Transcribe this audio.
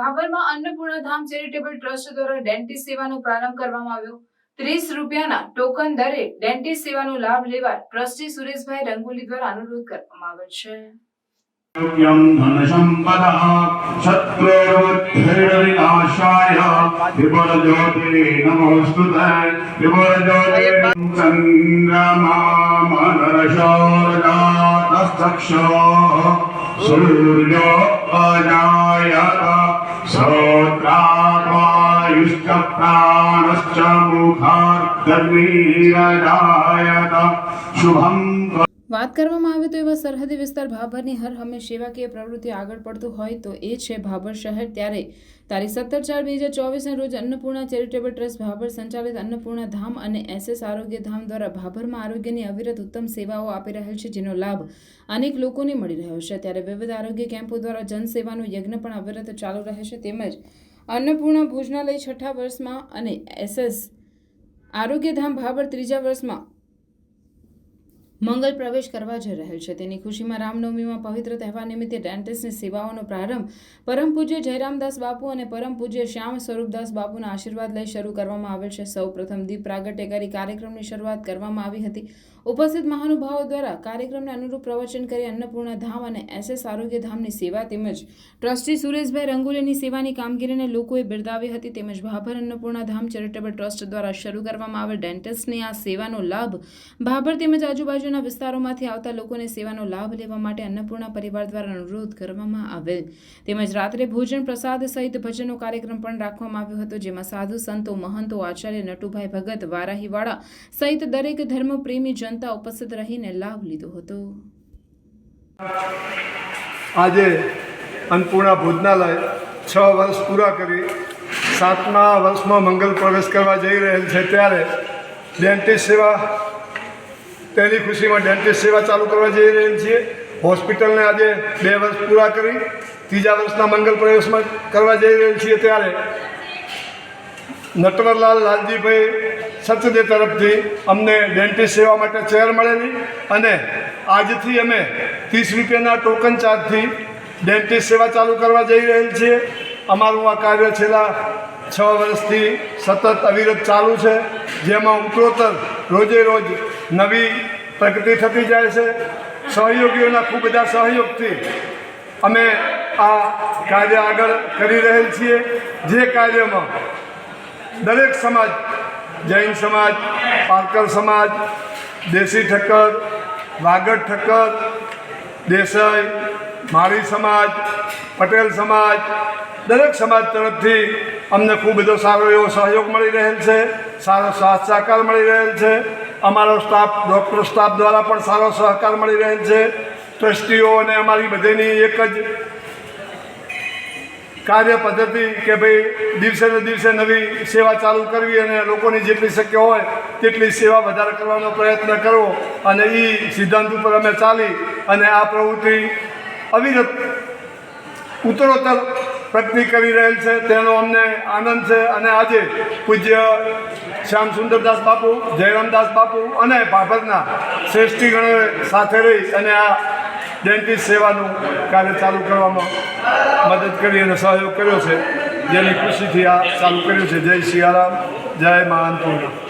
ભાભરમાં Annapurna Dham charitable trust દ્વારા dentist સેવાનો પ્રારંભ કરવામાં આવ્યો. ત્રીસ રૂપિયાના ટોકન દરે ડેન્ટિસ્ટ સેવાનો લાભ લેવા ટ્રસ્ટી સુરેશભાઈ રંગોલી દ્વારા અનુરોધ કરવામાં આવ્યો છે. योग्यं धनसम्पदः शत्रोर्वद्भिर्विनाशाय विपुलज्योति नमोऽस्तु विपुलज्योतिर्चन्द्रमामनरशोरजातस्तक्षो सूर्यो अजा વાત કરવામાં આવે તો એવા સરહદી વિસ્તાર ભાભરની હર હંમેશ સેવાકીય પ્રવૃત્તિ આગળ પડતું હોય તો એ છે ભાભર શહેર. ત્યારે તારીખ સત્તર ચાર બે હજાર ચોવીસના રોજ અન્નપૂર્ણા ચેરિટેબલ ટ્રસ્ટ ભાભર સંચાલિત અન્નપૂર્ણા ધામ અને એસએસ આરોગ્ય ધામ દ્વારા ભાભરમાં આરોગ્યની અવિરત ઉત્તમ સેવાઓ આપી રહેલ છે, જેનો લાભ અનેક લોકોને મળી રહ્યો છે. ત્યારે વિવિધ આરોગ્ય કેમ્પો દ્વારા જનસેવાનું યજ્ઞ પણ અવિરત ચાલુ રહે છે. તેમજ અન્નપૂર્ણા ભોજનાલય છઠ્ઠા વર્ષમાં અને એસએસ આરોગ્યધામ ભાભર ત્રીજા વર્ષમાં મંગલ પ્રવેશ કરવા જઈ રહેલ છે. તેની ખુશીમાં રામનવમીમાં પવિત્ર તહેવાર નિમિત્તે ડેન્ટિસ્ટની સેવાઓનો પ્રારંભ. પરમ પૂજ્ય જયરામદાસ બાપુ અને પરમ પૂજ્ય શ્યામ સ્વરૂપદાસ બાપુના આશીર્વાદ લઈ શરૂ કરવામાં આવેલ છે. સૌ પ્રથમ દીપ પ્રાગટ્ય કરી કાર્યક્રમની શરૂઆત કરવામાં આવી હતી. ઉપસ્થિત મહાનુભાવો દ્વારા કાર્યક્રમને અનુરૂપ પ્રવચન કરી અન્નપૂર્ણા ધામ અને એસએસ આરોગ્ય ધામની સેવા તેમજ ટ્રસ્ટી સુરેશભાઈ રંગોલીની સેવાની કામગીરીને લોકોએ બિરદાવી હતી. તેમજ ભાભર અન્નપૂર્ણા ધામ ચેરિટેબલ ટ્રસ્ટ દ્વારા શરૂ કરવામાં આવેલ ડેન્ટિસ્ટની આ સેવાનો લાભ. ભાભર તેમજ આજુબાજુના વિસ્તારોમાંથી આવતા લોકોને સેવાનો લાભ લેવા માટે અન્નપૂર્ણા પરિવાર દ્વારા અનુરોધ કરવામાં આવેલ. તેમજ રાત્રે ભોજન પ્રસાદ સહિત ભજનનો કાર્યક્રમ પણ રાખવામાં આવ્યો હતો, જેમાં સાધુ, સંતો, મહંતો, આચાર્ય, નટુભાઈ ભગત, વારાહીવાળા સહિત દરેક ધર્મપ્રેમી જનતા ઉપસ્થિત રહીને લાભ લીધો હતો. આજે અન્નપૂર્ણા ભોજનાલય છ વર્ષ પૂરા કરી સાતમા વર્ષમાં મંગલ પ્રવેશ કરવા જઈ રહેલ છે. ત્યારે ડેન્ટિસ્ટ સેવા તેની ખુશીમાં ડેન્ટિસ્ટ સેવા ચાલુ કરવા જઈ રહેલ છીએ. હોસ્પિટલને આજે બે વર્ષ પૂરા કરી. ત્રીજા વર્ષના મંગલ પ્રવેશમાં કરવા જઈ રહેલ છીએ ત્યારે નટવરલાલ લાલજીભાઈ સચદે તરફથી અમને ડેન્ટિસ્ટ સેવા માટે ચેર મળેલી અને આજથી અમે ત્રીસ રૂપિયાના ટોકન ચાર્જથી ડેન્ટિસ્ટ સેવા ચાલુ કરવા જઈ રહેલ છીએ. અમારું આ કાર્ય છેલ્લા છ વર્ષથી સતત અવિરત ચાલુ છે. જેમાં ઉત્તરોત્તર રોજે રોજ નવી પ્રગતિ થતી જાય છે. સહયોગીઓના ખૂબ બધા સહયોગથી અમે આ કાર્ય આગળ કરી રહેલ છીએ. જે કાર્યમાં દરેક સમાજ, જૈન સમાજ, પારકર સમાજ, દેશી ઠક્કર, વાગડ ઠક્કર, દેસાઈ, માળી સમાજ, પટેલ સમાજ, દરેક સમાજ તરફથી અમને ખૂબ બધો સારો એવો સહયોગ મળી રહેલ છે. સારો સાથ સહકાર મળી રહેલ છે. અમારો સ્ટાફ, ડૉક્ટર સ્ટાફ દ્વારા પણ સારો સહકાર મળી રહેલ છે. ટ્રસ્ટીઓ અને અમારી બધીની એક જ કાર્ય પદ્ધતિ કે ભાઈ દિવસે ને દિવસે નવી સેવા ચાલુ કરવી અને લોકોની જેટલી શક્ય હોય તેટલી સેવા વધારે કરવાનો પ્રયત્ન કરવો અને એ સિદ્ધાંત ઉપર અમે ચાલી અને આ પ્રવૃત્તિ અવિરત ઉત્તરોત્તર પ્રગતિ કરી રહેલ છે. તેનો અમને આનંદ છે અને આજે પૂજ્ય શ્યામ સુંદરદાસ બાપુ, જયરામદાસ બાપુ અને ભાભરના શ્રેષ્ઠીગણોએ સાથે રહી અને આ ડેન્ટિસ્ટ સેવાનું કાર્ય ચાલુ કરવામાં મદદ કરી અને સહયોગ કર્યો છે. જેની ખુશીથી આ ચાલુ કર્યું છે. જય સિયારામ જય મહાનપૂર્ણ